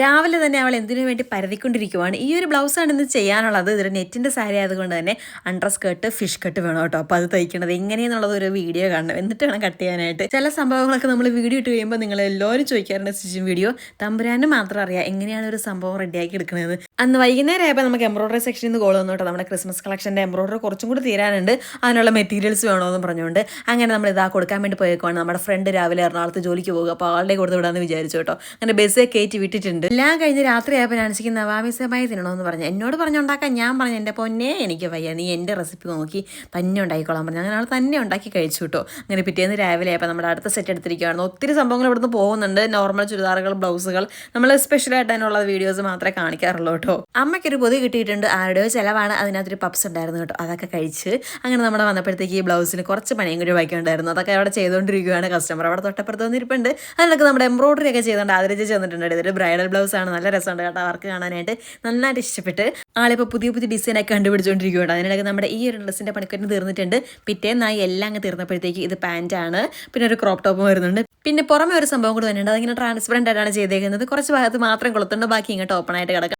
രാവിലെ തന്നെ അവൾ എന്തിനു വേണ്ടി പരതിക്കൊണ്ടിരിക്കുവാണ്. ഈ ഒരു ബ്ലൗസാണ് ഇന്ന് ചെയ്യാനുള്ളത്. ഇതൊരു നെറ്റിന്റെ സാരി ആയതുകൊണ്ട് തന്നെ അണ്ടർ സ്കേർട്ട് ഫിഷ് കട്ട് വേണം കേട്ടോ. അപ്പോൾ അത് തയ്ക്കണത് എങ്ങനെയെന്നുള്ളത് ഒരു വീഡിയോ കാണണം. എന്നിട്ട് വേണം കട്ട് ചെയ്യാനായിട്ട്. ചില സംഭവങ്ങളൊക്കെ നമ്മൾ വീഡിയോ ഇട്ട് കഴിയുമ്പോൾ നിങ്ങൾ എല്ലാവരും ചോദിക്കാറുണ്ട് സ്റ്റിച്ചിങ് വീഡിയോ തമ്പുരാനും മാത്രം അറിയാം എങ്ങനെയാണ് ഒരു സംഭവം റെഡിയാക്കി എടുക്കുന്നത് അന്ന് വൈകുന്നേരം ആയപ്പോൾ നമുക്ക് എംബ്രോയിഡറി സെക്ഷനിൽ നിന്ന് കോൾ വന്നു കേട്ടോ. നമ്മുടെ ക്രിസ്മസ് കളക്ഷന്റെ എംബ്രോയിഡറി കുറച്ചും കൂടി തീരാനുണ്ട്. അതിനുള്ള മെറ്റീരിയൽസ് വേണമെന്ന് പറഞ്ഞുകൊണ്ട് അങ്ങനെ നമ്മൾ ഇതാ കൊടുക്കാൻ വേണ്ടി പോയേക്കുവാണ്. നമ്മുടെ ഫ്രണ്ട് രാവിലെ എറണാകുളത്ത് ജോലിക്ക് പോകുക അപ്പോൾ ആളുടെ കൊടുത്ത് വിടാമെന്ന് വിചാരിച്ചു കേട്ടോ. അങ്ങനെ ബസ്സേ കയറ്റി വിട്ടിട്ടുണ്ട്. എല്ലാം കഴിഞ്ഞ് രാത്രി ആയപ്പോൾ നാണിച്ചിക്ക് നവാമിസമായി തിന്നണമെന്ന് പറഞ്ഞു. എന്നോട് പറഞ്ഞുണ്ടാക്കാൻ ഞാൻ പറഞ്ഞു. എന്റെ പൊന്നെ എനിക്ക് വയ്യ. നീ എന്റെ റെസിപ്പി നോക്കി തന്നെ ഉണ്ടാക്കിക്കോളാൻ പറഞ്ഞു. അങ്ങനെ ആൾ തന്നെ ഉണ്ടാക്കി കഴിച്ചു കേട്ടോ. അങ്ങനെ പിറ്റേന്ന് രാവിലെ ആയപ്പോൾ നമ്മുടെ അടുത്ത സെറ്റ് എടുത്തിരിക്കുകയാണ് ഒത്തിരി സംഭവങ്ങൾ ഇവിടുന്ന് പോകുന്നുണ്ട്. നോർമൽ ചുരിദാറുകൾ ബ്ലൗസുകൾ. നമ്മൾ സ്പെഷ്യലായിട്ട് അതിനുള്ള വീഡിയോസ് മാത്രമേ കാണിക്കാറുള്ളൂ കേട്ടോ. അമ്മയ്ക്കൊരു പൊതി കിട്ടിയിട്ടുണ്ട്. ആരുടെയോ ചിലവാണ്? അതിനകത്തൊരു പപ്സ് ഉണ്ടായിരുന്നു കേട്ടോ. അതൊക്കെ കഴിച്ച് അങ്ങനെ നമ്മുടെ വന്നപ്പോഴത്തേക്ക് ഈ ബ്ലൗസിന് കുറച്ച് പണിയും കൂടി ബാക്കിയുണ്ടായിരുന്നു അതൊക്കെ അവിടെ ചെയ്തുകൊണ്ടിരിക്കുകയാണ് കസ്റ്റമർ അവിടെ തൊട്ടപ്പുറത്ത് വന്നിരിപ്പുണ്ട്. അതിനൊക്കെ നമ്മുടെ എംബ്രോയിഡറി ഒക്കെ ചെയ്തുകൊണ്ട് ആദരിച്ച് ചെന്നിട്ടുണ്ട് ഇതൊരു ബ്രൈഡൽ ബ്ലൗസ് ആണ്. നല്ല രസമുണ്ട് കേട്ടോ അവർക്ക് കാണാനായിട്ട്. നന്നായിട്ട് ഇഷ്ടപ്പെട്ട് ആളിപ്പോൾ പുതിയ പുതിയ ഡിസൈൻ ഒക്കെ കണ്ടുപിടിച്ചുകൊണ്ടിരിക്കുകയാണ് അതിനിടയ്ക്ക് നമ്മുടെ ഈ ഒരു ഡ്രസ്സിന്റെ പണിക്കുറ്റിന് തീർന്നിട്ടുണ്ട്. പിറ്റേന്നായി എല്ലാം അങ്ങ് തീർന്നപ്പോഴത്തേക്ക് ഇത് പാന്റാണ് പിന്നെ ഒരു ക്രോപ്പ് ടോപ്പും വരുന്നുണ്ട്. പിന്നെ പുറമെ ഒരു സംഭവം കൂടി തന്നെയുണ്ട് അതിങ്ങനെ ട്രാൻസ്പെറന്റ് ആയിട്ടാണ് ചെയ്തേക്കുന്നത്. കുറച്ച് ഭാഗത്ത് മാത്രം കൊളുത്തുണ്ട്. ബാക്കി ഇങ്ങോട്ട് ഓപ്പൺ ആയിട്ട് കിടക്കുക